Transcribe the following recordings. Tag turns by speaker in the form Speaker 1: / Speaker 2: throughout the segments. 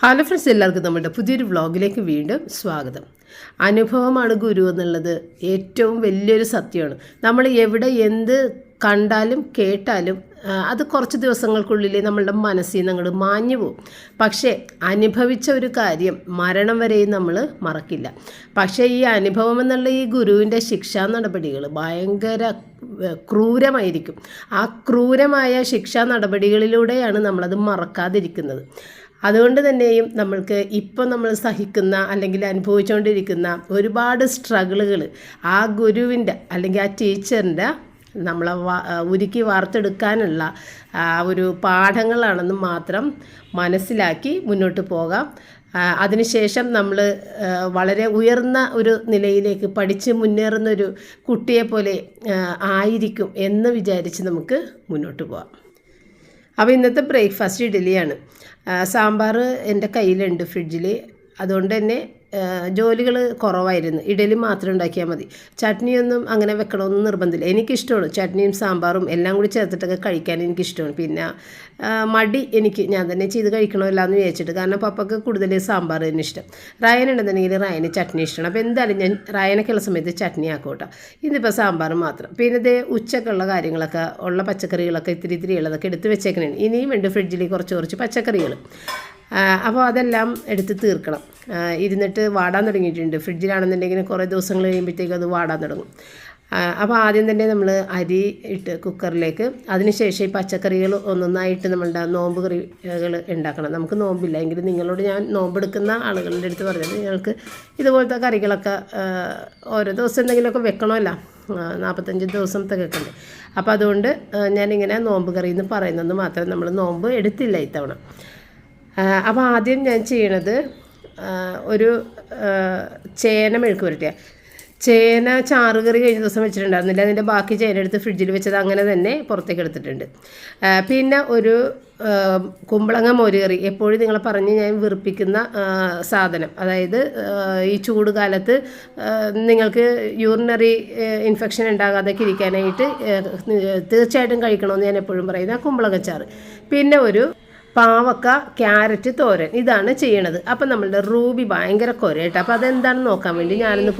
Speaker 1: Hello friends എല്ലാവർക്കും നമ്മുടെ പുതിയൊരു വ്ളോഗിലേക്ക് വീണ്ടും സ്വാഗതം. അനുഭവമാണ് ഗുരു എന്നുള്ളത് ഏറ്റവും വലിയൊരു സത്യമാണ്. നമ്മൾ എവിടെ എന്ത് കണ്ടാലും കേട്ടാലും അത് കുറച്ച് ദിവസങ്ങൾക്കുള്ളിലേ നമ്മളുടെ മനസ്സിൽ നിന്ന് അങ്ങോട്ട് മാഞ്ഞു പോകും. പക്ഷേ അനുഭവിച്ച ഒരു കാര്യം മരണം വരെയും നമ്മൾ മറക്കില്ല. പക്ഷേ ഈ അനുഭവം എന്നുള്ള ഈ ഗുരുവിന്റെ ശിക്ഷാ നടപടികൾ ഭയങ്കര ക്രൂരമായിരിക്കും. ആ ക്രൂരമായ ശിക്ഷാ നടപടികളിലൂടെയാണ് നമ്മളത് മറക്കാതിരിക്കുന്നത്. അതുകൊണ്ട് തന്നെയും നമ്മൾക്ക് ഇപ്പം നമ്മൾ സഹിക്കുന്ന അല്ലെങ്കിൽ അനുഭവിച്ചുകൊണ്ടിരിക്കുന്ന ഒരുപാട് സ്ട്രഗിളുകൾ ആ ഗുരുവിന്റെ അല്ലെങ്കിൽ ആ ടീച്ചറിന്റെ നമ്മളെ ഉരുക്കി വാർത്തെടുക്കാനുള്ള ആ ഒരു പാഠങ്ങളാണെന്ന് മാത്രം മനസ്സിലാക്കി മുന്നോട്ട് പോകാം. അതിനുശേഷം നമ്മൾ വളരെ ഉയർന്ന ഒരു നിലയിലേക്ക് പഠിച്ച് മുന്നേറുന്ന ഒരു കുട്ടിയെ പോലെ ആയിരിക്കും എന്ന് വിചാരിച്ച് നമുക്ക് മുന്നോട്ട് പോകാം. അപ്പോൾ ഇന്നത്തെ ബ്രേക്ക്ഫാസ്റ്റ് ഇഡ്ഡലിയാണ്. സാമ്പാർ എന്റെ കയ്യിലുണ്ട് ഫ്രിഡ്ജിൽ അതുകൊണ്ട് തന്നെ ജോലികൾ കുറവായിരുന്നു. ഇഡലി മാത്രം ഉണ്ടാക്കിയാൽ മതി. ചട്നിയൊന്നും അങ്ങനെ വെക്കണമെന്ന് നിർബന്ധമില്ല. എനിക്കിഷ്ടമാണ് ചട്നിയും സാമ്പാറും എല്ലാം കൂടി ചേർത്തിട്ടൊക്കെ കഴിക്കാൻ എനിക്കിഷ്ടമാണ്. പിന്നെ മടി എനിക്ക്. ഞാൻ തന്നെ ചെയ്ത് കഴിക്കണമല്ല എന്ന് വിചാരിച്ചിട്ട്. കാരണം പപ്പക്ക് കൂടുതൽ സാമ്പാർ തന്നെ ഇഷ്ടം. റയൻ ഉണ്ടെന്നുണ്ടെങ്കിൽ റയന് ചട്നി ഇഷ്ടമാണ്. അപ്പോൾ എന്തായാലും ഞാൻ റയനൊക്കെയുള്ള സമയത്ത് ചട്നി ആക്കോട്ടെ. കേട്ടോ ഇന്നിപ്പോൾ സാമ്പാർ മാത്രം. പിന്നെ ഇത് ഉച്ചക്കുള്ള കാര്യങ്ങളൊക്കെ ഉള്ള പച്ചക്കറികളൊക്കെ ഇത്തിരി ഇത്തിരി ഉള്ളതൊക്കെ എടുത്ത് വെച്ചേക്കണേ ഇനിയും വേണ്ട ഫ്രിഡ്ജിൽ കുറച്ച് കുറച്ച് പച്ചക്കറികൾ അപ്പോൾ അതെല്ലാം എടുത്ത് തീർക്കണം. ഇരുന്നിട്ട് വാടാൻ തുടങ്ങിയിട്ടുണ്ട്. ഫ്രിഡ്ജിലാണെന്നുണ്ടെങ്കിൽ കുറേ ദിവസങ്ങൾ കഴിയുമ്പോഴത്തേക്കും അത് വാടാൻ തുടങ്ങും. അപ്പോൾ ആദ്യം തന്നെ നമ്മൾ അരി ഇട്ട് കുക്കറിലേക്ക്. അതിനുശേഷം ഈ പച്ചക്കറികൾ ഒന്നൊന്നായിട്ട് നമ്മളുടെ നോമ്പ് കറികൾ ഉണ്ടാക്കണം. നമുക്ക് നോമ്പില്ല. എങ്കിലും നിങ്ങളോട് ഞാൻ നോമ്പെടുക്കുന്ന ആളുകളുടെ അടുത്ത് പറഞ്ഞത് നിങ്ങൾക്ക് ഇതുപോലത്തെ കറികളൊക്കെ ഓരോ ദിവസം എന്തെങ്കിലുമൊക്കെ വെക്കണമല്ലോ. നാൽപ്പത്തഞ്ച് ദിവസത്തെ വെക്കണ്ടേ അപ്പോൾ അതുകൊണ്ട് ഞാനിങ്ങനെ നോമ്പ് കറി എന്ന് പറയുന്നത് മാത്രം നമ്മൾ നോമ്പ് എടുത്തില്ല ഇത്തവണ. അപ്പോൾ ആദ്യം ഞാൻ ചെയ്യണത് ഒരു ചേന മെഴുക്ക് പുരട്ടിയ ചേന ചാറ് കറി കഴിഞ്ഞ ദിവസം വെച്ചിട്ടുണ്ടായിരുന്നില്ല. അതിന്റെ ബാക്കി ചേന എടുത്ത് ഫ്രിഡ്ജിൽ വെച്ചത് അങ്ങനെ തന്നെ പുറത്തേക്ക് എടുത്തിട്ടുണ്ട്. പിന്നെ ഒരു കുമ്പളങ്ങ മോരുകറി. എപ്പോഴും നിങ്ങളെ പറഞ്ഞ് ഞാൻ വെറുപ്പിക്കുന്ന സാധനം. അതായത് ഈ ചൂട് കാലത്ത് നിങ്ങൾക്ക് യൂറിനറി ഇൻഫെക്ഷൻ ഉണ്ടാകാതൊക്കെ ഇരിക്കാനായിട്ട് തീർച്ചയായിട്ടും കഴിക്കണമെന്ന് ഞാൻ എപ്പോഴും പറയുന്ന. കുമ്പളങ്ങച്ചാറ് പിന്നെ ഒരു പാവക്ക ക്യാരറ്റ് തോരൻ ഇതാണ് ചെയ്യണത്. അപ്പം നമ്മളുടെ റൂബി ഭയങ്കര കൊരയട്ടെ അപ്പം അതെന്താണെന്ന് നോക്കാൻ വേണ്ടി ഞാനൊന്ന്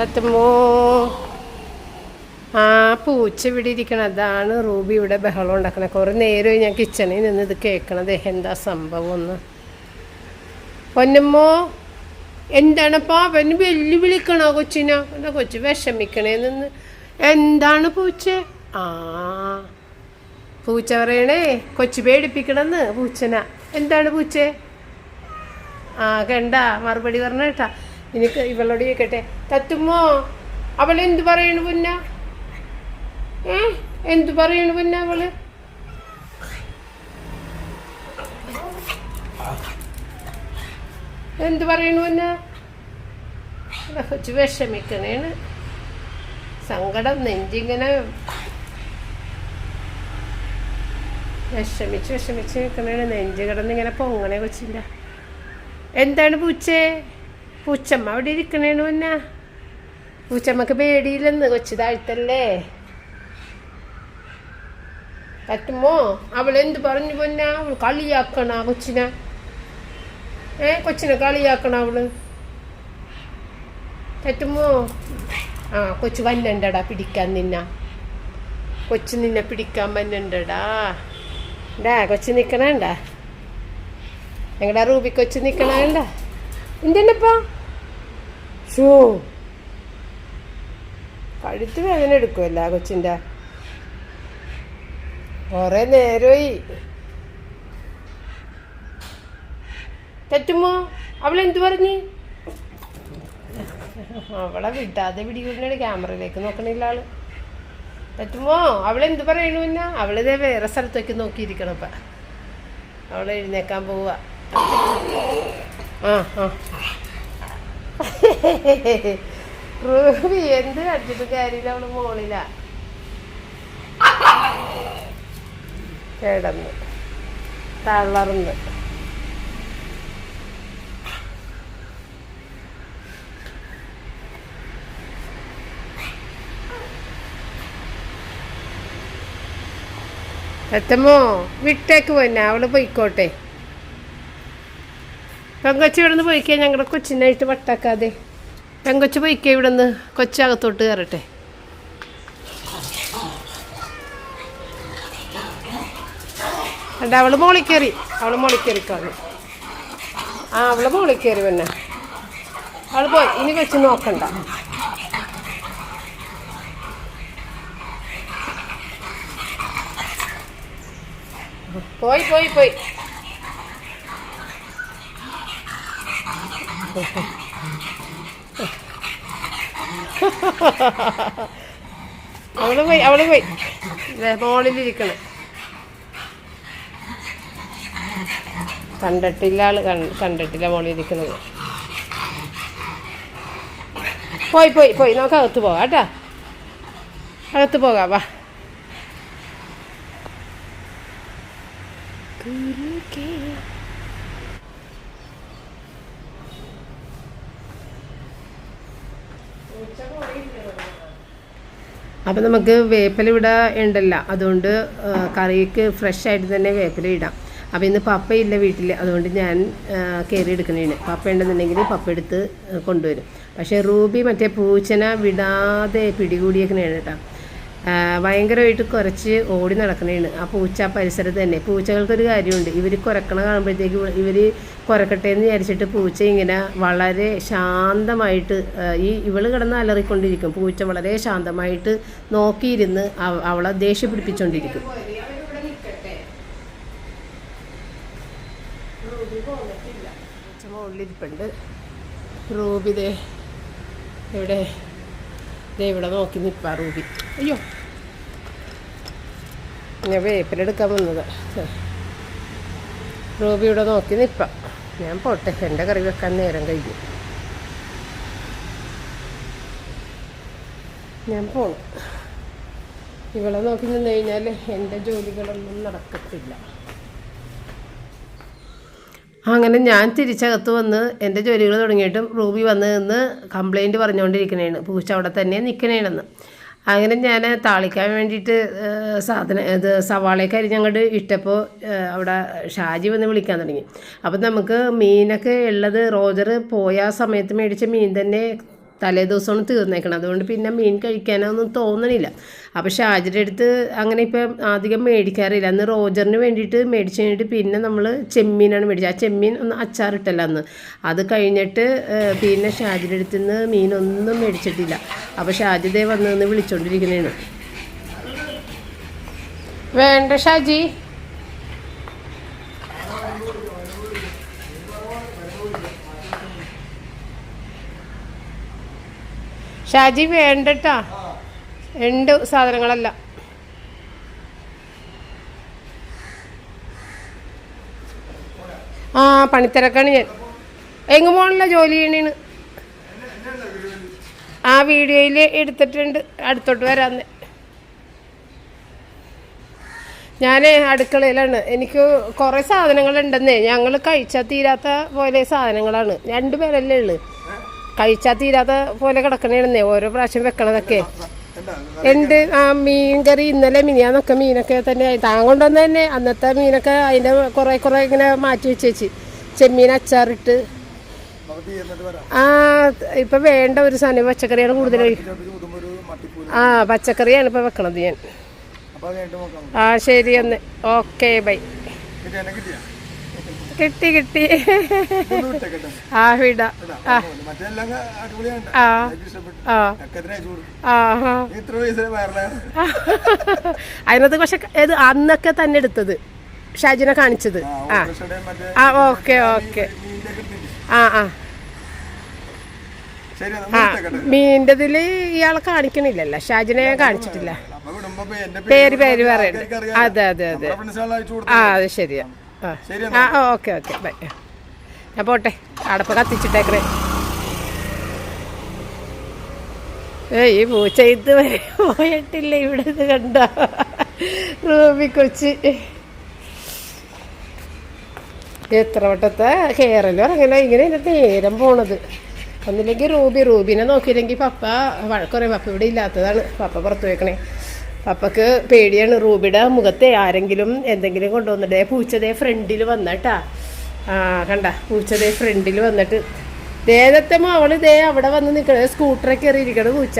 Speaker 1: തത്തമ്മോ ആ പൂച്ച ഇവിടെ ഇരിക്കണം അതാണ് റൂബി ഇവിടെ ബഹളം ഉണ്ടാക്കണത്. കുറേ നേരമായി ഞാൻ കിച്ചണിൽ നിന്ന് ഇത് കേൾക്കണത്. എന്താ സംഭവം ഒന്ന്. പൊന്നമ്മോ എന്താണപ്പോ അവന് വെല്ലുവിളിക്കണോ കൊച്ചിനോ? എന്താ കൊച്ചു വിഷമിക്കണേ. നിന്ന് എന്താണ് പൂച്ച? ആ പൂച്ച പറയണേ കൊച്ചു പേടിപ്പിക്കണമെന്ന് പൂച്ചന. എന്താണ് പൂച്ചേ? ആ കണ്ട മറുപടി പറഞ്ഞ കേട്ടാ. എനിക്ക് ഇവളോട് ചോദിക്കട്ടെ. തത്തുമ്മോ എന്തു പറയണു പുന്ന? ഏ എന്ത് പറയണു പുന്ന അവൾ? എന്ത് പറയണു പുന്ന? കൊച്ചു വിഷമിക്കണേണ്. സങ്കടം നെഞ്ചിങ്ങനെ വിഷമിച്ച് വിഷമിച്ച് നിൽക്കണേണ് നെഞ്ച് കിടന്നിങ്ങനെ പൊങ്ങണേ കൊച്ചില്ല. എന്താണ് പൂച്ചേ? പൂച്ചമ്മ അവിടെ ഇരിക്കണേണു എന്നാ പൂച്ചമ്മക്ക് പേടിയില്ലെന്ന് കൊച്ചു താഴ്ത്തല്ലേ? പറ്റുമോ? അവളെന്ത് പറഞ്ഞു പൊന്ന? അവൾ കളിയാക്കണ കൊച്ചിനെ. ഏ കൊച്ചിനെ കളിയാക്കണ അവൾ. പറ്റുമോ? ആ കൊച്ചു വന്നണ്ടടാ പിടിക്കാൻ നിന്ന. കൊച്ചു നിന്നെ പിടിക്കാൻ വന്നണ്ടടാ ഡാ കൊച്ചു നിക്കണണ്ട? ഞങ്ങളുടെ റൂബി കൊച്ചു നിക്കണണ്ട? എന്തിനപ്പാ? ഷൂ. കഴുത്ത് വേദന എടുക്കുമല്ല കൊച്ചിന്റെ കുറേ നേരമായി തെറ്റുമോ? അവളെന്ത് പറഞ്ഞു? അവളെ വിടാതെ പിടികൂടിനാണ് ക്യാമറയിലേക്ക് നോക്കണില്ല ആൾ. പറ്റുമോ? അവളെന്ത് പറയണു പിന്നെ? അവളിതേ വേറെ സ്ഥലത്തേക്ക് നോക്കിയിരിക്കണം ഇപ്പം. അവളെ എഴുന്നേക്കാൻ പോവുക ആ ആ. റൂബി എന്ത് കടിച്ചിട്ട് കാര്യമില്ല അവൾ മോളില. കിടന്ന്. തളർന്ന്. എത്തമ്മോ വിട്ടേക്ക് പോന്നെ അവൾ പോയിക്കോട്ടെ. പെങ്കൊച്ച് ഇവിടെ നിന്ന് പോയിക്കേ? ഞങ്ങളുടെ കൊച്ചിനായിട്ട് വട്ടാക്കാതെ. പെങ്കൊച്ച് പോയിക്കേ ഇവിടെ നിന്ന് കൊച്ചകത്തോട്ട് കയറട്ടെ. അല്ല അവൾ മോളിൽ കയറി. അവൾ മോളിൽ കയറി ആ അവൾ മോളിൽ കയറി പിന്നെ അവൾ പോയി. ഇനി കൊച്ചു നോക്കണ്ട. പോയി പോയി പോയി. അവൾ പോയി അവൾ പോയി. മോളിലിരിക്കണ്. കണ്ടിട്ടില്ല ആൾ കണ്ടിട്ടില്ല മോളിലിരിക്കുന്നത്. പോയി പോയി പോയി. നമുക്ക് അകത്ത് പോകാം കേട്ടാ. അകത്ത് പോകാം വാ. അപ്പം നമുക്ക് വേപ്പില ഇവിടെ ഉണ്ടല്ലോ. അതുകൊണ്ട് കറിക്ക് ഫ്രഷ് ആയിട്ട് തന്നെ വേപ്പില ഇടാം. അപ്പോൾ ഇന്ന് പപ്പയില്ല വീട്ടിൽ അതുകൊണ്ട് ഞാൻ കയറി എടുക്കണേന് പപ്പ ഉണ്ടെന്നുണ്ടെങ്കിൽ പപ്പ എടുത്ത് കൊണ്ടുവരും. പക്ഷേ റൂബി മറ്റേ പൂച്ചന വിടാതെ പിടികൂടിയേക്കണേണ് കേട്ടോ. ഭയങ്കരമായിട്ട് കുറച്ച് ഓടി നടക്കണേണ്. ആ പൂച്ച പരിസരത്ത് തന്നെ. പൂച്ചകൾക്കൊരു കാര്യമുണ്ട്. ഇവർ കുരക്കണ കാണുമ്പോഴത്തേക്ക് ഇവർ കുരക്കട്ടെ എന്ന് വിചാരിച്ചിട്ട് പൂച്ച ഇങ്ങനെ വളരെ ശാന്തമായിട്ട് ഈ ഇവൾ കിടന്ന് അലറിക്കൊണ്ടിരിക്കും. പൂച്ച വളരെ ശാന്തമായിട്ട് നോക്കിയിരുന്ന് അവ- അവളെ ദേഷ്യം പിടിപ്പിച്ചുകൊണ്ടിരിക്കും മുകളിലിരിപ്പുണ്ട്. റൂബി ദേ ഇവിടെ ദേ ഇവിടെ നോക്കി നിൽപ്പാ റൂബി. അയ്യോ. ഞാൻ വേപ്പിലെടുക്കാൻ വന്നത്. റൂബി ഇവിടെ നോക്കി നിൽപ്പാ. ഞാൻ പോട്ടെ എന്റെ കറി വെക്കാൻ നേരം കഴിഞ്ഞു. ഞാൻ പോണു. ഇവളെ നോക്കി നിന്ന് കഴിഞ്ഞാൽ എന്റെ ജോലികളൊന്നും നടക്കത്തില്ല. അങ്ങനെ ഞാൻ തിരിച്ചകത്ത് വന്ന് എന്റെ ജോലികൾ തുടങ്ങിയിട്ടും റൂബി വന്ന് നിന്ന് കംപ്ലൈന്റ് പറഞ്ഞുകൊണ്ടിരിക്കണേണ്. പൂച്ച അവിടെ തന്നെ നിൽക്കണേണെന്ന് അങ്ങനെ ഞാൻ താളിക്കാൻ വേണ്ടിയിട്ട് സാധനം ഇത് സവാളയൊക്കെ അരിഞ്ഞങ്ങോട്ട് ഇട്ടപ്പോൾ അവിടെ ഷാജി വന്ന് വിളിക്കാൻ തുടങ്ങി. അപ്പം നമുക്ക് മീനൊക്കെ ഉള്ളത് റോജർ പോയ സമയത്ത് മേടിച്ച മീൻ തന്നെ തലേ ദിവസമാണ് തീർന്നേക്കണം അതുകൊണ്ട് പിന്നെ മീൻ കഴിക്കാനൊന്നും തോന്നണില്ല. അപ്പോൾ ഷാജിയുടെ അടുത്ത് അങ്ങനെ ഇപ്പം അധികം മേടിക്കാറില്ല. അന്ന് റോജറിന് വേണ്ടിയിട്ട് മേടിച്ച് കഴിഞ്ഞിട്ട് പിന്നെ നമ്മൾ ചെമ്മീനാണ് മേടിച്ചത്. ആ ചെമ്മീൻ ഒന്ന് അച്ചാറിട്ടല്ല അന്ന്. അത് കഴിഞ്ഞിട്ട് പിന്നെ ഷാജിയുടെ അടുത്ത് നിന്ന് മീനൊന്നും മേടിച്ചിട്ടില്ല. അപ്പോൾ ഷാജിദേ വന്ന് നിന്ന് വിളിച്ചോണ്ടിരിക്കുന്നതാണ് വേണ്ട ഷാജി. ഷാജി വേണ്ടട്ടാ. ഉണ്ട് സാധനങ്ങളല്ല. ആ പണിത്തിരക്കാണ് ഞാൻ. എങ്ങ് പോകണില്ല ജോലി ചെയ്യണേന്ന് ആ വീഡിയോയിൽ എടുത്തിട്ടുണ്ട്. അടുത്തോട്ട് വരാന്ന്. ഞാൻ അടുക്കളയിലാണ്. എനിക്ക് കുറേ സാധനങ്ങളുണ്ടെന്നേ. ഞങ്ങൾ കഴിച്ചാൽ തീരാത്ത പോലെ സാധനങ്ങളാണ്. രണ്ട് പേരല്ലേ ഉള്ളു. കഴിച്ചാൽ തീരാത്ത പോലെ കിടക്കണേന്നേ ഓരോ പ്രാവശ്യം വെക്കണതൊക്കെ. ഉണ്ട് ആ മീൻ കറി ഇന്നലെ മിനിയാന്നൊക്കെ മീനൊക്കെ തന്നെ. താൻ കൊണ്ടുവന്ന് തന്നെ അന്നത്തെ മീനൊക്കെ അതിന്റെ കുറേ കുറേ ഇങ്ങനെ മാറ്റി വെച്ചേച്ച്. ചെമ്മീൻ അച്ചാറിട്ട്. ആ ഇപ്പം വേണ്ട ഒരു സാധനം പച്ചക്കറിയാണ് കൂടുതൽ ആ പച്ചക്കറിയാണ് ഇപ്പം വെക്കണത് ഞാൻ. ആ ശരി ഒന്ന് ഓക്കെ ബൈ. കിട്ടി കിട്ടി. ആ വിട. ആ. ആ. ആ. അതിനകത്ത് പക്ഷെ ഇത് അന്നൊക്കെ തന്നെ എടുത്തത്. ഷാജിനെ കാണിച്ചത്. ആ ആ. Okay okay. ആ ആ. ആ. മീന്റെതിൽ ഇയാളെ കാണിക്കണില്ലല്ലോ. ഷാജിനെ കാണിച്ചിട്ടില്ല. പേര് പേര് പറയുന്നത് അതെ അതെ അതെ. ആ അത് ശരിയാ. ആ. Okay okay. ബൈ. ഞാൻ പോട്ടെ. അടപ്പ് കത്തിച്ചിട്ടേക്കറേ ഏയ് ഈ പൂച്ച ഇത് വരെ പോയിട്ടില്ല. ഇവിടെ ഇത് കണ്ട? റൂമി കൊച്ച്. എത്ര വട്ടത്തെ കയറലും അങ്ങനെ ഇങ്ങനെ ഇതിന്റെ നേരം പോണത്. ഒന്നില്ലെങ്കിൽ റൂബി റൂബിനെ നോക്കിയില്ലെങ്കിൽ പപ്പ വഴക്കുറേ പപ്പ ഇവിടെ ഇല്ലാത്തതാണ്. പപ്പ പുറത്തു വെക്കണേ പപ്പക്ക് പേടിയാണ്. റൂബിയുടെ മുഖത്തെ ആരെങ്കിലും എന്തെങ്കിലും കൊണ്ടുവന്നിട്ടേ പൂച്ചതേ ഫ്രണ്ടിൽ വന്നട്ടാ. ആ കണ്ട പൂച്ചതേ ഫ്രണ്ടിൽ വന്നിട്ട്. ദേഹത്തെ അവൾ ദേ അവിടെ വന്ന് നിൽക്കണത് സ്കൂട്ടറൊക്കെ കയറിയിരിക്കണ പൂച്ച.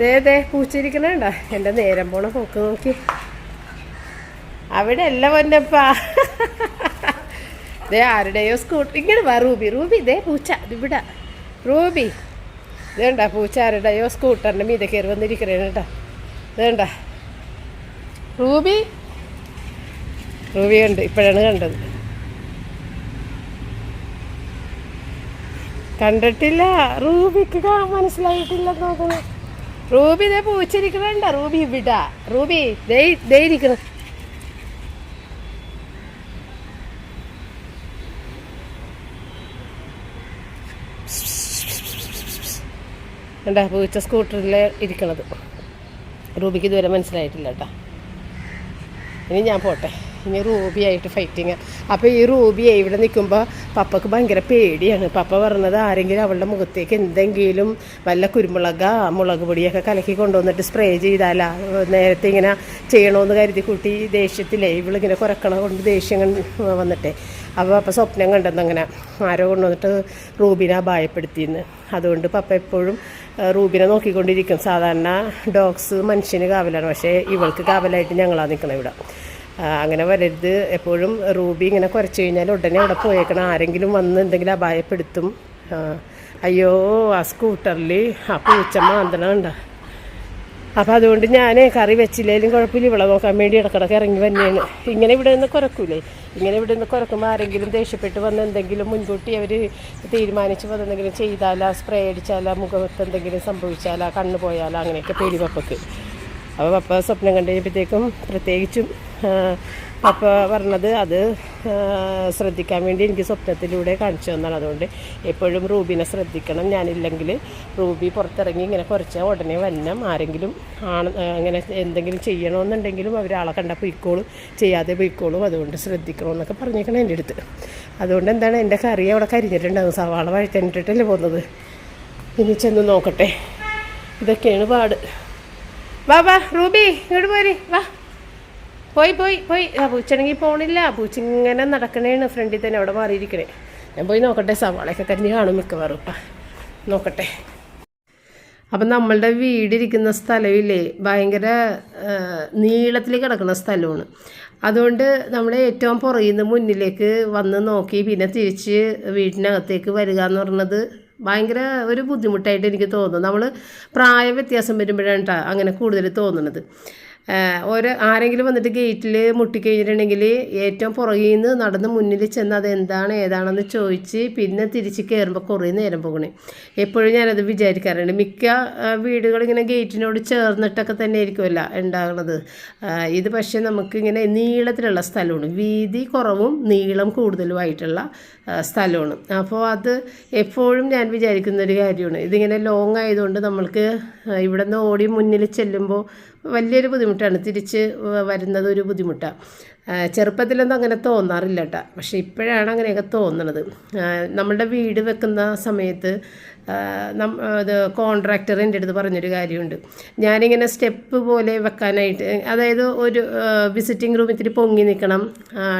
Speaker 1: ദേ ദേ പൂച്ച ഇരിക്കണണ്ട എന്റെ നേരം പോണ പോക്ക് നോക്കി. അവിടെ അല്ല പൊന്നപ്പാ ദേ ആരുടെയോ സ്കൂട്ടർ ഇങ്ങനെ വാ റൂബി റൂബി ദേ പൂച്ച ഇവിടെ റൂബി ഇതേണ്ട പൂച്ച ആരുടെയോ സ്കൂട്ടറിന്റെ മീതെ കയറി വന്നിരിക്കണേ കേട്ടോ ഇതേണ്ട. റൂബി? റൂബി കണ്ട് ഇപ്പോഴാണ് കണ്ടത്. കണ്ടിട്ടില്ല. റൂബിക്ക് മനസ്സിലായിട്ടില്ല നോക്കണം റൂബി ഇതേ പൂച്ചിരിക്കണണ്ട? റൂബി വിട റൂബി ദേ ദേ എന്താ പൂച്ച സ്കൂട്ടറിൽ ഇരിക്കണത്. റൂബിക്ക് ഇതുവരെ മനസ്സിലായിട്ടില്ല കേട്ടോ ഇനി ഞാൻ പോട്ടെ. ഇനി റൂബിയായിട്ട് ഫൈറ്റിങ് അപ്പോൾ ഈ റൂബിയെ ഇവിടെ നിൽക്കുമ്പോൾ പപ്പക്ക് ഭയങ്കര പേടിയാണ്. പപ്പ പറഞ്ഞത് ആരെങ്കിലും അവളുടെ മുഖത്തേക്ക് എന്തെങ്കിലും വല്ല കുരുമുളക മുളക് പൊടിയൊക്കെ കലക്കി കൊണ്ടുവന്നിട്ട് സ്പ്രേ ചെയ്താലാ നേരത്തെ ഇങ്ങനെ ചെയ്യണമെന്ന് കരുതി കൂട്ടി ദേഷ്യത്തിലേ. ഇവളിങ്ങനെ കുറക്കണ കൊണ്ട് ദേഷ്യം വന്നിട്ടെ. അപ്പോൾ പപ്പ സ്വപ്നം കണ്ടെന്നങ്ങനെ ആരോ കൊണ്ടുവന്നിട്ട് റൂബിനെ അപായപ്പെടുത്തിയെന്ന്. അതുകൊണ്ട് പപ്പ എപ്പോഴും റൂബിനെ നോക്കിക്കൊണ്ടിരിക്കും. സാധാരണ ഡോഗ്സ് മനുഷ്യന് കാവലാണ്. പക്ഷേ ഇവൾക്ക് കാവലായിട്ട് ഞങ്ങളാണ് നിൽക്കണം ഇവിടെ. അങ്ങനെ വരരുത്. എപ്പോഴും റൂബി ഇങ്ങനെ കുറച്ച് കഴിഞ്ഞാൽ ഉടനെ അവിടെ പോയേക്കണം. ആരെങ്കിലും വന്ന് എന്തെങ്കിലും അപായപ്പെടുത്തും. അയ്യോ ആ സ്കൂട്ടറിൽ ആ പൂച്ച മാന്തണുണ്ട അപ്പം അതുകൊണ്ട് ഞാൻ കറി വെച്ചില്ലേലും കുഴപ്പമില്ല. ഇവിടെ നോക്കാൻ വേണ്ടി ഇടക്കിടക്ക് ഇറങ്ങി തന്നെയാണ് ഇങ്ങനെ ഇവിടെ നിന്ന് കുറക്കൂലേ ഇങ്ങനെ ഇവിടെ നിന്ന് കുറക്കുമ്പോൾ ആരെങ്കിലും ദേഷ്യപ്പെട്ട് വന്ന് എന്തെങ്കിലും മുൻകൂട്ടി അവർ തീരുമാനിച്ച് വന്നെന്തെങ്കിലും ചെയ്താലാ സ്പ്രേ അടിച്ചാലാ മുഖത്ത് എന്തെങ്കിലും സംഭവിച്ചാലാ കണ്ണ് പോയാലാ അങ്ങനെയൊക്കെ പേടി പപ്പക്ക്. അപ്പോൾ പപ്പ സ്വപ്നം കണ്ടു പ്രത്യേകിച്ചും പപ്പ പറഞ്ഞത് അത് ശ്രദ്ധിക്കാൻ വേണ്ടി എനിക്ക് സ്വപ്നത്തിലൂടെ കാണിച്ചു തന്നാണ്. അതുകൊണ്ട് എപ്പോഴും റൂബിനെ ശ്രദ്ധിക്കണം. ഞാനില്ലെങ്കിൽ റൂബി പുറത്തിറങ്ങി ഇങ്ങനെ കുറച്ച് ഉടനെ വന്നം ആരെങ്കിലും ആണ് അങ്ങനെ എന്തെങ്കിലും ചെയ്യണമെന്നുണ്ടെങ്കിലും അവരാളെ കണ്ടാൽ പൊയ്ക്കോളും. ചെയ്യാതെ പൊയ്ക്കോളും. അതുകൊണ്ട് ശ്രദ്ധിക്കണം എന്നൊക്കെ പറഞ്ഞേക്കണം എന്റെ അടുത്ത്. അതുകൊണ്ട് എന്താണ് എന്റെ കറി അവിടെ കരിഞ്ഞിട്ടുണ്ടാകും സവാള വഴറ്റനിട്ടിട്ടല്ലേ പോകുന്നത്? ഇനി ചെന്ന് നോക്കട്ടെ. ഇതൊക്കെയാണ് പാട്. വാ വാ റൂബി ഇങ്ങോട്ട് പോരി വാ. പോയി പോയി പോയി. ആ പൂച്ചണെങ്കിൽ പോണില്ല. പൂച്ച ഇങ്ങനെ നടക്കണേണ് ഫ്രണ്ടിൽ തന്നെ അവിടെ മാറിയിരിക്കണേ. ഞാൻ പോയി നോക്കട്ടെ സവാളയൊക്കെ കരിഞ്ഞ് കാണും മിക്കവാറും. ഇപ്പം നോക്കട്ടെ. അപ്പം നമ്മളുടെ വീടിരിക്കുന്ന സ്ഥലമില്ലേ ഭയങ്കര നീളത്തിൽ കിടക്കുന്ന സ്ഥലമാണ്. അതുകൊണ്ട് നമ്മൾ ഏറ്റവും പുറകിൽ നിന്ന് മുന്നിലേക്ക് വന്ന് നോക്കി പിന്നെ തിരിച്ച് വീട്ടിനകത്തേക്ക് വരിക എന്ന് പറയുന്നത് ഭയങ്കര ഒരു ബുദ്ധിമുട്ടായിട്ട് എനിക്ക് തോന്നുന്നു. നമ്മൾ പ്രായ വ്യത്യാസം വരുമ്പോഴാണ് അങ്ങനെ കൂടുതൽ തോന്നുന്നത് ഒരു ആരെങ്കിലും വന്നിട്ട് ഗേറ്റിൽ മുട്ടിക്കഴിഞ്ഞിട്ടുണ്ടെങ്കിൽ ഏറ്റവും പുറകിൽ നിന്ന് നടന്ന് മുന്നിൽ ചെന്ന് അത് എന്താണ് ഏതാണെന്ന് ചോദിച്ച് പിന്നെ തിരിച്ച് കയറുമ്പോൾ കുറേ നേരം പോകണേ. എപ്പോഴും ഞാനത് വിചാരിക്കാറുണ്ട്. മിക്ക വീടുകളിങ്ങനെ ഗേറ്റിനോട് ചേർന്നിട്ടൊക്കെ തന്നെ ആയിരിക്കുമല്ല ഉണ്ടാകുന്നത് ഇത് പക്ഷേ നമുക്കിങ്ങനെ നീളത്തിലുള്ള സ്ഥലമാണ്. വീതി കുറവും നീളം കൂടുതലുമായിട്ടുള്ള സ്ഥലമാണ്. അപ്പോൾ അത് എപ്പോഴും ഞാൻ വിചാരിക്കുന്ന ഒരു കാര്യമാണ്. ഇതിങ്ങനെ ലോങ് ആയതുകൊണ്ട് നമ്മൾക്ക് ഇവിടെ നിന്ന് ഓടി മുന്നിൽ ചെല്ലുമ്പോൾ വലിയൊരു ബുദ്ധിമുട്ടാണ്. തിരിച്ച് വരുന്നത് ഒരു ബുദ്ധിമുട്ടാണ് ചെറുപ്പത്തിലൊന്നും അങ്ങനെ തോന്നാറില്ല കേട്ടോ പക്ഷേ ഇപ്പോഴാണ് അങ്ങനെയൊക്കെ തോന്നണത്. നമ്മളുടെ വീട് വെക്കുന്ന സമയത്ത് ഇത് കോൺട്രാക്ടർ എന്റെ അടുത്ത് പറഞ്ഞൊരു കാര്യമുണ്ട്. ഞാനിങ്ങനെ സ്റ്റെപ്പ് പോലെ വെക്കാനായിട്ട് അതായത് ഒരു വിസിറ്റിംഗ് റൂം ഇത്തിരി പൊങ്ങി നിൽക്കണം.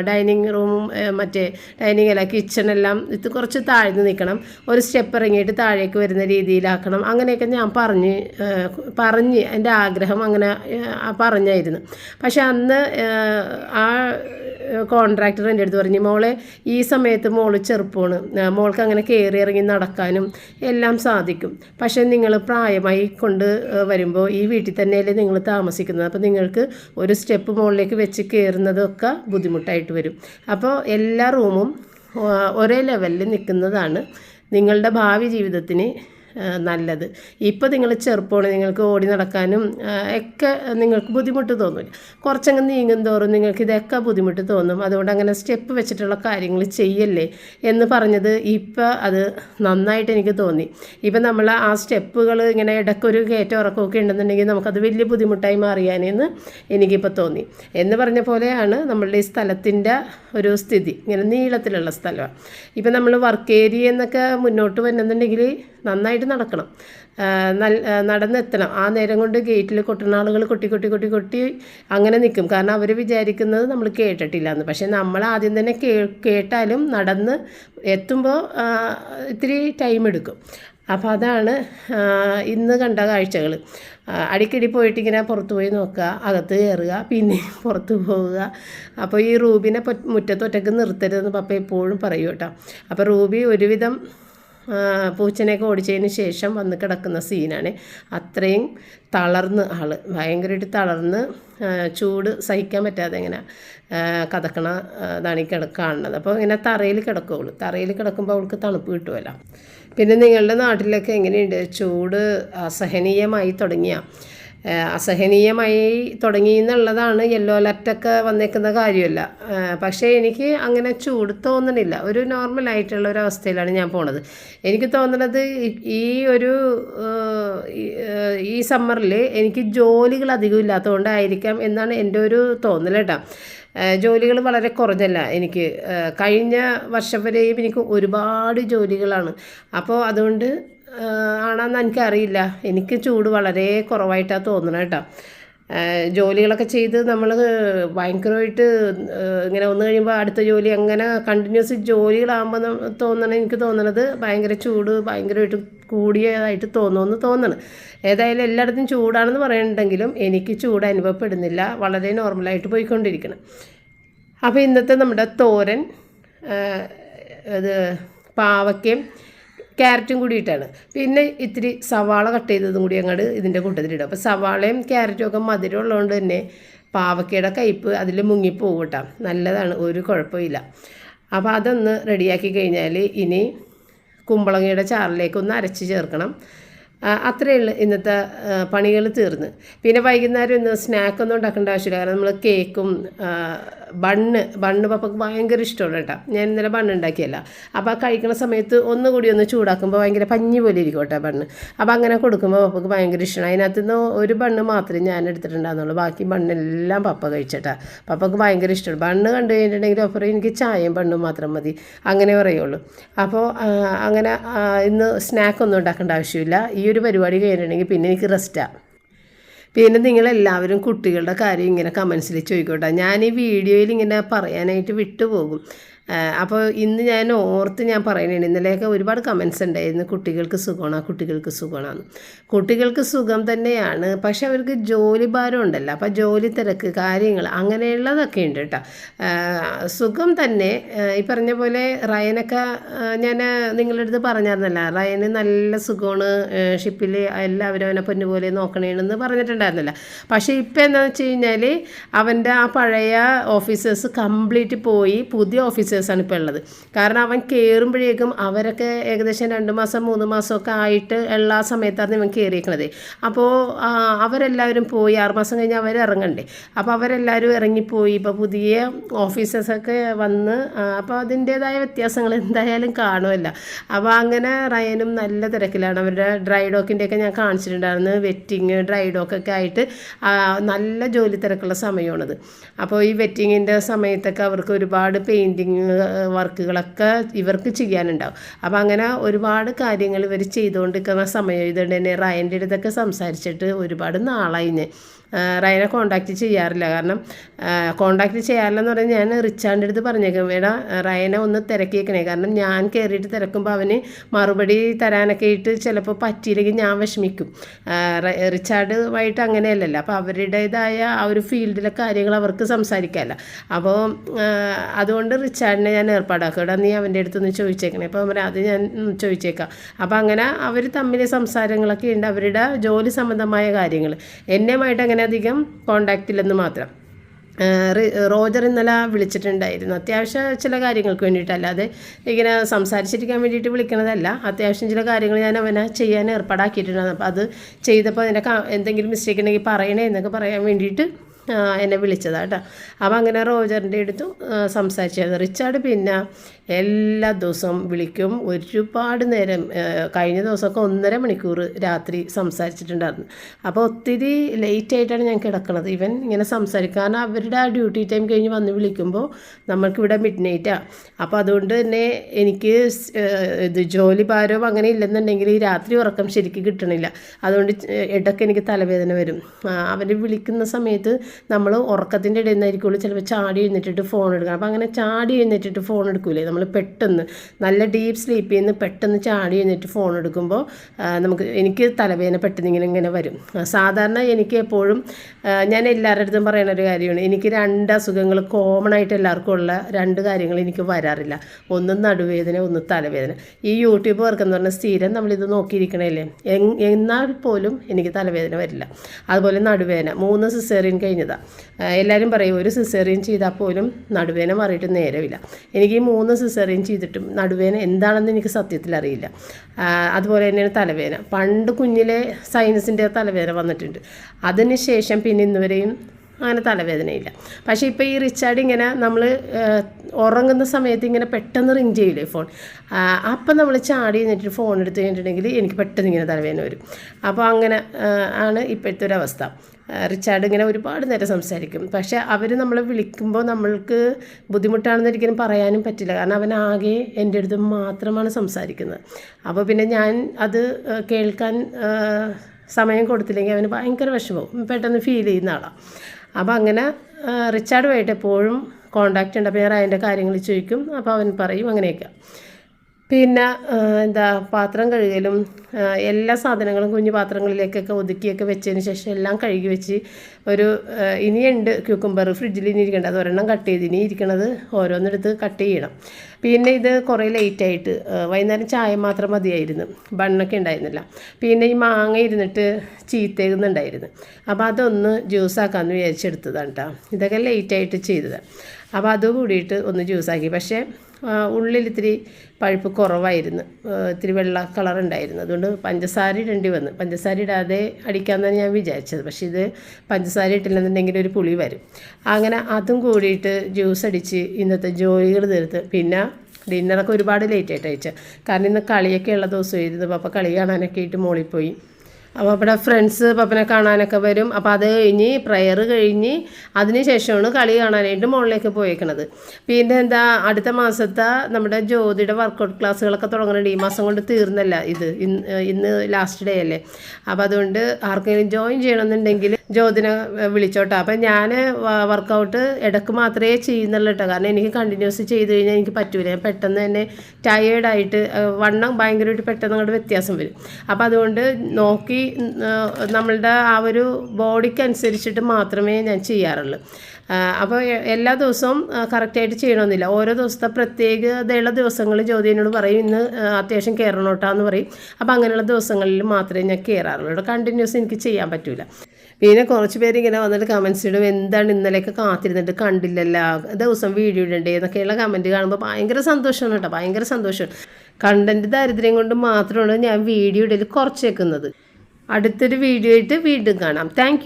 Speaker 1: ഡൈനിങ് റൂമും മറ്റേ ഡൈനിങ് അല്ല കിച്ചണെല്ലാം ഇത് കുറച്ച് താഴ്ന്നു നിൽക്കണം. ഒരു സ്റ്റെപ്പ് ഇറങ്ങിയിട്ട് താഴേക്ക് വരുന്ന രീതിയിലാക്കണം. അങ്ങനെയൊക്കെ ഞാൻ പറഞ്ഞ് പറഞ്ഞ് എന്റെ ആഗ്രഹം അങ്ങനെ പറഞ്ഞായിരുന്നു. പക്ഷെ അന്ന് ആ കോൺട്രാക്ടർ എന്റെ അടുത്ത് പറഞ്ഞു മോളെ ഈ സമയത്ത് മോൾ ചെറുപ്പമാണ്. മോൾക്ക് അങ്ങനെ കയറി ഇറങ്ങി നടക്കാനും എല്ലാം സാധിക്കും. പക്ഷേ നിങ്ങൾ പ്രായമായി കൊണ്ട് വരുമ്പോൾ ഈ വീട്ടിൽ തന്നെയല്ലേ നിങ്ങൾ താമസിക്കുന്നത്. അപ്പോൾ നിങ്ങൾക്ക് ഒരു സ്റ്റെപ്പ് മുകളിലേക്ക് വെച്ച് കയറുന്നതൊക്കെ ബുദ്ധിമുട്ടായിട്ട് വരും. അപ്പോൾ എല്ലാ റൂമും ഒരേ ലെവലിൽ നിൽക്കുന്നതാണ് നിങ്ങളുടെ ഭാവി ജീവിതത്തിന് നല്ലത്. ഇപ്പോൾ നിങ്ങൾ ചെറുപ്പമാണ് നിങ്ങൾക്ക് ഓടി നടക്കാനും ഒക്കെ നിങ്ങൾക്ക് ബുദ്ധിമുട്ട് തോന്നില്ല കുറച്ചങ്ങ് നീങ്ങും തോറും നിങ്ങൾക്ക് ഇതൊക്കെ ബുദ്ധിമുട്ട് തോന്നും. അതുകൊണ്ട് അങ്ങനെ സ്റ്റെപ്പ് വെച്ചിട്ടുള്ള കാര്യങ്ങൾ ചെയ്യല്ലേ എന്ന് പറഞ്ഞത് ഇപ്പോൾ അത് നന്നായിട്ട് എനിക്ക് തോന്നി. ഇപ്പം നമ്മൾ ആ സ്റ്റെപ്പുകൾ ഇങ്ങനെ ഇടയ്ക്കൊരു കയറ്റം ഇറക്കമൊക്കെ ഉണ്ടെന്നുണ്ടെങ്കിൽ നമുക്കത് വലിയ ബുദ്ധിമുട്ടായി മാറിയാനെന്ന് എനിക്കിപ്പോൾ തോന്നി. എന്ന് പറഞ്ഞ പോലെയാണ് നമ്മളുടെ ഈ സ്ഥലത്തിന്റെ ഒരു സ്ഥിതി. ഇങ്ങനെ നീളത്തിലുള്ള സ്ഥലമാണ്. ഇപ്പം നമ്മൾ വർക്ക് ഏരിയ എന്നൊക്കെ മുന്നോട്ട് വരുന്നുണ്ടെങ്കിൽ നന്നായിട്ട് നന്നായിട്ട് നടക്കണം. നടന്നെത്തണം. ആ നേരം കൊണ്ട് ഗേറ്റിൽ കൊട്ടുന്ന ആളുകൾ കൊട്ടി കൊട്ടി കൊട്ടി കൊട്ടി അങ്ങനെ നിൽക്കും കാരണം അവർ വിചാരിക്കുന്നത് നമ്മൾ കേട്ടിട്ടില്ല എന്ന് പക്ഷേ നമ്മൾ ആദ്യം തന്നെ കേ കേട്ടാലും നടന്ന് എത്തുമ്പോൾ ഇത്തിരി ടൈം എടുക്കും. അപ്പോൾ അതാണ് ഇന്ന് കണ്ട കാഴ്ചകൾ അടിക്കടി പോയിട്ട് ഇങ്ങനെ പുറത്ത് പോയി നോക്കുക അകത്ത് കയറുക പിന്നെ പുറത്ത് പോവുക. അപ്പോൾ ഈ റൂബിനെ മുറ്റത്തൊറ്റക്ക് നിർത്തരുതെന്ന് പപ്പ എപ്പോഴും പറയും കേട്ടോ. അപ്പോൾ റൂബി ഒരുവിധം പൂച്ചനെയൊക്കെ ഓടിച്ചതിന് ശേഷം വന്ന് കിടക്കുന്ന സീനാണ്. അത്രയും തളർന്ന് ആൾ ഭയങ്കരമായിട്ട് തളർന്ന് ചൂട് സഹിക്കാൻ പറ്റാതെ ഇങ്ങനെ കഥക്കണ ഇതാണ് ഈ കിട കാണുന്നത്. അപ്പോൾ ഇങ്ങനെ തറയിൽ കിടക്കുള്ളൂ തറയിൽ കിടക്കുമ്പോൾ അവൾക്ക് തണുപ്പ് കിട്ടുമല്ലോ പിന്നെ നിങ്ങളുടെ നാട്ടിലൊക്കെ എങ്ങനെയുണ്ട്? ചൂട് അസഹനീയമായി തുടങ്ങിയ? അസഹനീയമായി തുടങ്ങി എന്നുള്ളതാണ് യെല്ലോ അലർട്ടൊക്കെ വന്നേക്കുന്ന കാര്യമല്ല. പക്ഷേ എനിക്ക് അങ്ങനെ ചൂട് തോന്നണില്ല. ഒരു നോർമലായിട്ടുള്ള ഒരു അവസ്ഥയിലാണ് ഞാൻ പോണത്. എനിക്ക് തോന്നുന്നത് ഈ- ഒരു ഈ- സമ്മറിൽ എനിക്ക് ജോലികൾ അധികം ഇല്ലാത്തതുകൊണ്ടായിരിക്കാം എന്നാണ് എന്റെ ഒരു തോന്നൽ കേട്ടോ. ജോലികൾ വളരെ കുറഞ്ഞല്ല എനിക്ക്. കഴിഞ്ഞ വർഷം വരെയും എനിക്ക് ഒരുപാട് ജോലികളാണ്. അപ്പോൾ അതുകൊണ്ട് ആണെന്ന് എനിക്കറിയില്ല. എനിക്ക് ചൂട് വളരെ കുറവായിട്ടാണ് തോന്നുന്നത് കേട്ടോ. ജോലികളൊക്കെ ചെയ്ത് നമ്മൾ ഭയങ്കരമായിട്ട് ഇങ്ങനെ ഒന്ന് കഴിയുമ്പോൾ അടുത്ത ജോലി അങ്ങനെ കണ്ടിന്യൂസ് ജോലികളാകുമ്പോൾ തോന്നണ എനിക്ക് തോന്നണത് ഭയങ്കര ചൂട് ഭയങ്കരമായിട്ട് കൂടിയതായിട്ട് തോന്നുമെന്ന് തോന്നണം. ഏതായാലും എല്ലായിടത്തും ചൂടാണെന്ന് പറയുന്നുണ്ടെങ്കിലും എനിക്ക് ചൂട് അനുഭവപ്പെടുന്നില്ല. വളരെ നോർമലായിട്ട് പോയിക്കൊണ്ടിരിക്കണം. അപ്പോൾ ഇന്നത്തെ നമ്മുടെ തോരൻ അത് പാവയ്ക്കയും ക്യാരറ്റും കൂടി ഇട്ടാണ്. പിന്നെ ഇത്തിരി സവാള കട്ട് ചെയ്തതും കൂടി അങ്ങോട്ട് ഇതിന്റെ കൂട്ടത്തിലിടും അപ്പോൾ സവാളയും ക്യാരറ്റും ഒക്കെ മധുരം ഉള്ളതുകൊണ്ട് തന്നെ പാവക്കയുടെ കയ്പ്പ് അതിൽ മുങ്ങിപ്പോകും കേട്ടോ നല്ലതാണ് ഒരു കുഴപ്പമില്ല അപ്പോൾ അതൊന്ന് റെഡിയാക്കി കഴിഞ്ഞാൽ ഇനി കുമ്പളങ്ങയുടെ ചാറിലേക്ക് ഒന്ന് അരച്ച് ചേർക്കണം. അത്രയേ ഉള്ളൂ ഇന്നത്തെ പണികൾ തീർന്ന്. പിന്നെ വൈകുന്നേരം ഇന്ന് സ്നാക്കൊന്നും ഉണ്ടാക്കേണ്ട ആവശ്യമില്ല. കാരണം നമ്മൾ കേക്കും ബണ്ണ് ബണ്ണ് പപ്പക്ക് ഭയങ്കര ഇഷ്ടമാണ് കേട്ടോ. ഞാൻ ഇന്നലെ ബണ്ണ് ഉണ്ടാക്കിയല്ല. അപ്പോൾ ആ കഴിക്കുന്ന സമയത്ത് ഒന്നുകൂടി ഒന്ന് ചൂടാക്കുമ്പോൾ ഭയങ്കര പഞ്ഞി പോലെ ഇരിക്കും കേട്ടോ ബണ്ണ് അപ്പോൾ അങ്ങനെ കൊടുക്കുമ്പോൾ പപ്പക്ക് ഭയങ്കര ഇഷ്ടമാണ് അതിനകത്ത് നിന്ന് ഒരു ബണ്ണ് മാത്രമേ ഞാൻ എടുത്തിട്ടുണ്ടാകുന്നുള്ളൂ ബാക്കി ബണ്ണെല്ലാം പപ്പ കഴിച്ചട്ടാ. പപ്പക്ക് ഭയങ്കര ഇഷ്ടമാണ്. ബണ്ണ് കണ്ടു കഴിഞ്ഞിട്ടുണ്ടെങ്കിൽ ഓഫർ എനിക്ക് ചായയും ബണ്ണും മാത്രം മതി. അങ്ങനെ പറയുള്ളൂ. അപ്പോൾ അങ്ങനെ ഇന്ന് സ്നാക്കൊന്നും ഉണ്ടാക്കേണ്ട ആവശ്യമില്ല. ഈ ഒരു പരിപാടി കഴിഞ്ഞിട്ടുണ്ടെങ്കിൽ പിന്നെ എനിക്ക് റെസ്റ്റാണ് പിന്നെ നിങ്ങളെല്ലാവരും കുട്ടികളുടെ കാര്യം ഇങ്ങനെ കമൻസിൽ ചോദിക്കോട്ടെ ഞാൻ ഈ വീഡിയോയിൽ ഇങ്ങനെ പറയാനായിട്ട് വിട്ടുപോകും. അപ്പോൾ ഇന്ന് ഞാൻ ഓർത്ത് ഞാൻ പറയുന്നത് ഇന്നലെയൊക്കെ ഒരുപാട് കമൻസ് ഉണ്ടായിരുന്നു കുട്ടികൾക്ക് സുഖമാണ് കുട്ടികൾക്ക് സുഖമാണെന്ന്. കുട്ടികൾക്ക് സുഖം തന്നെയാണ് പക്ഷെ അവർക്ക് ജോലി ഭാരം ഉണ്ടല്ലോ അപ്പോൾ ജോലി തിരക്ക് കാര്യങ്ങൾ അങ്ങനെയുള്ളതൊക്കെ ഉണ്ട് കേട്ടോ. സുഖം തന്നെ ഈ പറഞ്ഞ പോലെ റയനൊക്കെ ഞാൻ നിങ്ങളുടെ അടുത്ത് പറഞ്ഞായിരുന്നല്ല റയന് നല്ല സുഖമാണ് ഷിപ്പിൽ എല്ലാവരും അവനെ പൊന്നുപോലെ നോക്കണേണെന്ന് പറഞ്ഞിട്ടുണ്ടായിരുന്നില്ല. പക്ഷേ ഇപ്പം എന്താണെന്ന് വെച്ച് കഴിഞ്ഞാൽ അവന്റെ ആ പഴയ ഓഫീസേഴ്സ് കംപ്ലീറ്റ് പോയി പുതിയ ഓഫീസേഴ്സാണ് ഇപ്പോൾ ഉള്ളത്. കാരണം അവൻ കയറുമ്പോഴേക്കും അവരൊക്കെ ഏകദേശം രണ്ട് മാസം മൂന്ന് മാസമൊക്കെ ആയിട്ട് എല്ലാ സമയത്താണ് ഇവൻ കയറിയിരിക്കുന്നത് അപ്പോൾ അവരെല്ലാവരും പോയി ആറ് മാസം കഴിഞ്ഞ് അവർ ഇറങ്ങണ്ടേ. അപ്പോൾ അവരെല്ലാവരും ഇറങ്ങിപ്പോയി. ഇപ്പോൾ പുതിയ ഓഫീസേഴ്സൊക്കെ വന്ന് അപ്പോൾ അതിന്റേതായ വ്യത്യാസങ്ങൾ എന്തായാലും കാണുമല്ല അപ്പോൾ അങ്ങനെ റയനും നല്ല തിരക്കിലാണ്. അവരുടെ ഡ്രൈ ഡോക്കിന്റെയൊക്കെ ഞാൻ കാണിച്ചിട്ടുണ്ടായിരുന്നു. വെറ്റിങ് ഡ്രൈ ഡോക്കൊക്കെ ആയിട്ട് നല്ല ജോലി തിരക്കുള്ള സമയമാണത്. അപ്പോൾ ഈ വെറ്റിങ്ങിന്റെ സമയത്തൊക്കെ അവർക്ക് ഒരുപാട് പെയിന്റിങ് വർക്കുകളൊക്കെ ഇവർക്ക് ചെയ്യാനുണ്ടാവും. അപ്പോൾ അങ്ങനെ ഒരുപാട് കാര്യങ്ങൾ ഇവർ ചെയ്തുകൊണ്ടിരിക്കുന്ന സമയം ഇതുകൊണ്ട് തന്നെ റയന്റെ അടുത്തൊക്കെ സംസാരിച്ചിട്ട് ഒരുപാട് നാളായി റയനെ കോണ്ടാക്ട് ചെയ്യാറില്ല. കാരണം കോണ്ടാക്ട് ചെയ്യാറില്ലെന്ന് പറഞ്ഞാൽ ഞാൻ റിച്ചാന്റെ അടുത്ത് പറഞ്ഞേക്കും വേടാ റയനെ ഒന്ന് തിരക്കിയേക്കണേ. കാരണം ഞാൻ കയറിയിട്ട് തിരക്കുമ്പോൾ അവന് മറുപടി തരാനൊക്കെ ആയിട്ട് ചിലപ്പോൾ പറ്റിയില്ലെങ്കിൽ ഞാൻ വിഷമിക്കും. റിച്ചാർഡുമായിട്ട് അങ്ങനെയല്ലല്ലോ. അപ്പോൾ അവരുടേതായ ആ ഒരു ഫീൽഡിലെ കാര്യങ്ങൾ അവർക്ക് സംസാരിക്കാമല്ല അപ്പോൾ അതുകൊണ്ട് റിച്ചാർഡിനെ ഞാൻ ഏർപ്പാടാക്കും. എടാ നീ അവന്റെ അടുത്തൊന്ന് ചോദിച്ചേക്കണേ. അപ്പോൾ അവരെ അത് ഞാൻ ചോദിച്ചേക്കാം. അപ്പോൾ അങ്ങനെ അവർ തമ്മിൽ സംസാരങ്ങളൊക്കെ ഉണ്ട് അവരുടെ ജോലി സംബന്ധമായ കാര്യങ്ങൾ എന്നെയുമായിട്ട് അധികം കോണ്ടാക്റ്റില്ലെന്ന് മാത്രം. റോജർ ഇന്നലെ വിളിച്ചിട്ടുണ്ടായിരുന്നു. അത്യാവശ്യം ചില കാര്യങ്ങൾക്ക് വേണ്ടിയിട്ടല്ലാതെ ഇങ്ങനെ സംസാരിച്ചിരിക്കാൻ വേണ്ടിയിട്ട് വിളിക്കണതല്ല. അത്യാവശ്യം ചില കാര്യങ്ങൾ ഞാൻ അവനെ ചെയ്യാൻ ഏർപ്പാടാക്കിയിട്ടുണ്ടായിരുന്നു അപ്പോൾ അത് ചെയ്തപ്പോൾ അതിന്റെ എന്തെങ്കിലും മിസ്റ്റേക്ക് ഉണ്ടെങ്കിൽ പറയണേ എന്നൊക്കെ പറയാൻ വേണ്ടിയിട്ട് എന്നെ വിളിച്ചതാണ് കേട്ടോ. അപ്പോൾ അങ്ങനെ റോജറിന്റെ അടുത്തും സംസാരിച്ചത്. റിച്ചാർഡ് പിന്നെ എല്ലാ ദിവസവും വിളിക്കും. ഒരുപാട് നേരം കഴിഞ്ഞ ദിവസമൊക്കെ ഒന്നര മണിക്കൂർ രാത്രി സംസാരിച്ചിട്ടുണ്ടായിരുന്നു. അപ്പോൾ ഒത്തിരി ലേറ്റായിട്ടാണ് ഞാൻ കിടക്കുന്നത് ഇവൻ ഇങ്ങനെ സംസാരിക്കാൻ അവരുടെ ആ ഡ്യൂട്ടി ടൈം കഴിഞ്ഞ് വന്ന് വിളിക്കുമ്പോൾ നമ്മൾക്കിവിടെ മിഡ് നൈറ്റാണ് അപ്പോൾ അതുകൊണ്ട് തന്നെ എനിക്ക് ഇത് ജോലി ഭാരവും അങ്ങനെ ഇല്ലെന്നുണ്ടെങ്കിൽ ഈ രാത്രി ഉറക്കം ശരിക്കും കിട്ടണില്ല. അതുകൊണ്ട് ഇടയ്ക്ക് എനിക്ക് തലവേദന വരും. അവർ വിളിക്കുന്ന സമയത്ത് നമ്മൾ ഉറക്കത്തിന്റെ ഇടയിൽ നിന്നായിരിക്കുള്ളൂ ചിലപ്പോൾ ചാടി എഴുന്നേറ്റിട്ട് ഫോൺ എടുക്കണം. അപ്പോൾ അങ്ങനെ ചാടി എഴുന്നേറ്റിട്ട് ഫോൺ എടുക്കൂലേ? നമ്മൾ പെട്ടെന്ന് നല്ല ഡീപ്പ് സ്ലീപ്പിൽ നിന്ന് പെട്ടെന്ന് ചാടി എഴുന്നേറ്റ് ഫോൺ എടുക്കുമ്പോൾ നമുക്ക് എനിക്ക് തലവേദന പെട്ടെന്ന് ഇങ്ങനെ ഇങ്ങനെ വരും. സാധാരണ എനിക്ക് എപ്പോഴും ഞാൻ എല്ലാവരുടെ അടുത്തും പറയുന്ന ഒരു കാര്യമാണ്. എനിക്ക് രണ്ട് അസുഖങ്ങൾ കോമൺ ആയിട്ട് എല്ലാവർക്കും ഉള്ള രണ്ട് കാര്യങ്ങൾ എനിക്ക് വരാറില്ല. ഒന്ന് നടുവേദന ഒന്ന് തലവേദന. ഈ യൂട്യൂബ് വർക്ക് എന്ന് പറഞ്ഞാൽ സ്ഥിരം നമ്മളിത് നോക്കിയിരിക്കണല്ലേ? എന്നാൽ പോലും എനിക്ക് തലവേദന വരില്ല. അതുപോലെ നടുവേദന. മൂന്ന് സിസേറിയൻ കഴിഞ്ഞതാണ് എല്ലാവരും പറയും ഒരു സിസേറിയൻ ചെയ്താൽ പോലും നടുവേദന മാറിയിട്ട് നേരമില്ല എനിക്ക് ഈ മൂന്ന് സിസേറിയൻ ചെയ്തിട്ടും നടുവേദന എന്താണെന്ന് എനിക്ക് സത്യത്തിൽ അറിയില്ല. അതുപോലെ തന്നെയാണ് തലവേദന പണ്ട് കുഞ്ഞിലെ സൈനസിന്റെ തലവേദന വന്നിട്ടുണ്ട്. അതിന് ശേഷം പിന്നെ ഇന്നുവരെയും അങ്ങനെ തലവേദനയില്ല. പക്ഷേ ഇപ്പോൾ ഈ റിച്ചാർഡ് ഇങ്ങനെ നമ്മൾ ഉറങ്ങുന്ന സമയത്ത് ഇങ്ങനെ പെട്ടെന്ന് റിങ് ചെയ്യില്ലേ ഫോൺ അപ്പം നമ്മൾ ചാടി എന്നിട്ട് ഫോൺ എടുത്ത് കഴിഞ്ഞിട്ടുണ്ടെങ്കിൽ എനിക്ക് പെട്ടെന്ന് ഇങ്ങനെ തലവേദന വരും. അപ്പോൾ അങ്ങനെ ആണ് ഇപ്പോഴത്തെ ഒരു അവസ്ഥ. റിച്ചാർഡ് ഇങ്ങനെ ഒരുപാട് നേരം സംസാരിക്കും. പക്ഷേ അവർ നമ്മളെ വിളിക്കുമ്പോൾ നമ്മൾക്ക് ബുദ്ധിമുട്ടാണെന്ന് ഒരിക്കലും പറയാനും പറ്റില്ല. കാരണം അവൻ ആകെ എന്റെ അടുത്ത് മാത്രമാണ് സംസാരിക്കുന്നത്. അപ്പോൾ പിന്നെ ഞാൻ അത് കേൾക്കാൻ സമയം കൊടുത്തില്ലെങ്കിൽ അവന് ഭയങ്കര വിഷമവും. പെട്ടെന്ന് ഫീൽ ചെയ്യുന്ന ആളാണ് അപ്പോൾ അങ്ങനെ റിച്ചാർഡുമായിട്ട് എപ്പോഴും കോണ്ടാക്റ്റ് ഉണ്ട്. അപ്പോൾ ഞാൻ അതിന്റെ കാര്യങ്ങൾ ചോദിക്കും. അപ്പോൾ അവൻ പറയും അങ്ങനെയൊക്കെ. പിന്നെ എന്താ പാത്രം കഴുകലും എല്ലാ സാധനങ്ങളും കുഞ്ഞു പാത്രങ്ങളിലേക്കൊക്കെ ഒതുക്കിയൊക്കെ വെച്ചതിന് ശേഷം എല്ലാം കഴുകി വെച്ച് ഒരു ഇനിയുണ്ട് ക്യൂക്കുംബർ ഫ്രിഡ്ജിൽ ഇനി ഇരിക്കേണ്ട. അത് ഒരെണ്ണം കട്ട് ചെയ്ത് ഇനി ഇരിക്കണത് ഓരോന്നെടുത്ത് കട്ട് ചെയ്യണം. പിന്നെ ഇത് കുറേ ലേറ്റായിട്ട് വൈകുന്നേരം ചായ മാത്രം മതിയായിരുന്നു. ബണ്ണൊക്കെ ഉണ്ടായിരുന്നില്ല. പിന്നെ ഈ മാങ്ങ ഇരുന്നിട്ട് ചീത്തേകുന്നുണ്ടായിരുന്നു അപ്പോൾ അതൊന്ന് ജ്യൂസാക്കാമെന്ന് വിചാരിച്ചെടുത്തതാണ് കേട്ടോ ഇതൊക്കെ ലേറ്റായിട്ട് ചെയ്തതാണ്. അപ്പോൾ അത് കൂടിയിട്ട് ഒന്ന് ജ്യൂസാക്കി. പക്ഷേ ഉള്ളിൽ ഇത്തിരി പഴുപ്പ് കുറവായിരുന്നു. ഇത്തിരി വെള്ള കളർ ഉണ്ടായിരുന്നു. അതുകൊണ്ട് പഞ്ചസാര ഇടേണ്ടി വന്നു. പഞ്ചസാര ഇടാതെ അടിക്കാമെന്നാണ് ഞാൻ വിചാരിച്ചത്. പക്ഷേ ഇത് പഞ്ചസാര ഇട്ടില്ലെന്നുണ്ടെങ്കിൽ ഒരു പുളി വരും. അങ്ങനെ അതും കൂടിയിട്ട് ജ്യൂസ് അടിച്ച് ഇന്നത്തെ ജോലികൾ തീർത്ത്. പിന്നെ ഡിന്നറൊക്കെ ഒരുപാട് ലേറ്റായിട്ട് അയച്ചത് കാരണം ഇന്ന് കളിയൊക്കെ ഉള്ള ദിവസമായിരുന്നു അപ്പോൾ കളി കാണാനൊക്കെ ആയിട്ട് മോളിൽ പോയി. അപ്പോൾ അവിടെ ഫ്രണ്ട്സ് പപ്പനെ കാണാനൊക്കെ വരും. അപ്പോൾ അത് കഴിഞ്ഞ് പ്രയർ കഴിഞ്ഞ് അതിന് ശേഷമാണ് കളി കാണാനായിട്ട് മുകളിലേക്ക് പോയേക്കണത്. പിന്നെ എന്താ അടുത്ത മാസത്തെ നമ്മുടെ ജ്യോതിയുടെ വർക്കൗട്ട് ക്ലാസ്സുകളൊക്കെ തുടങ്ങുന്നുണ്ട് ഈ മാസം കൊണ്ട് തീർന്നല്ല ഇത്. ഇന്ന് ഇന്ന് ലാസ്റ്റ് ഡേ അല്ലേ. അപ്പോൾ അതുകൊണ്ട് ആർക്കെങ്കിലും ജോയിൻ ചെയ്യണമെന്നുണ്ടെങ്കിൽ ജ്യോതിനെ വിളിച്ചോട്ടെ. അപ്പം ഞാൻ വർക്കൗട്ട് ഇടയ്ക്ക് മാത്രമേ ചെയ്യുന്നുള്ളൂ കേട്ടോ കാരണം എനിക്ക് കണ്ടിന്യൂസ് ചെയ്ത് കഴിഞ്ഞാൽ എനിക്ക് പറ്റൂല. ഞാൻ പെട്ടെന്ന് തന്നെ ടയേർഡായിട്ട് വണ്ണം ഭയങ്കരമായിട്ട് പെട്ടെന്ന് അങ്ങോട്ട് വ്യത്യാസം വരും. അപ്പോൾ അതുകൊണ്ട് നോക്കി നമ്മളുടെ ആ ഒരു ബോഡിക്ക് അനുസരിച്ചിട്ട് മാത്രമേ ഞാൻ ചെയ്യാറുള്ളൂ. അപ്പോൾ എല്ലാ ദിവസവും കറക്റ്റായിട്ട് ചെയ്യണമെന്നില്ല ഓരോ ദിവസത്തെ പ്രത്യേകതയുള്ള ദിവസങ്ങൾ ജ്യോതിനോട് പറയും. ഇന്ന് അത്യാവശ്യം കയറണോട്ടാന്ന് പറയും. അപ്പോൾ അങ്ങനെയുള്ള ദിവസങ്ങളിൽ മാത്രമേ ഞാൻ കയറാറുള്ളൂ കണ്ടിന്യൂസ് എനിക്ക് ചെയ്യാൻ പറ്റില്ല പിന്നെ കുറച്ച് പേര് ഇങ്ങനെ വന്നിട്ട് കമൻസ് ഇടും. എന്താണ് ഇന്നലെയൊക്കെ കാത്തിരുന്നിട്ട് കണ്ടില്ലല്ലോ? ദിവസം വീഡിയോ ഇടണ്ടേ എന്നൊക്കെയുള്ള കമന്റ് കാണുമ്പോൾ ഭയങ്കര സന്തോഷമാണ് കേട്ടോ. ഭയങ്കര സന്തോഷം. കണ്ടന്റ് ദാരിദ്ര്യം കൊണ്ട് മാത്രമാണ് ഞാൻ വീഡിയോ ഇടയിൽ കുറച്ചേക്കുന്നത്. അടുത്തൊരു വീഡിയോ ആയിട്ട് വീണ്ടും കാണാം. താങ്ക്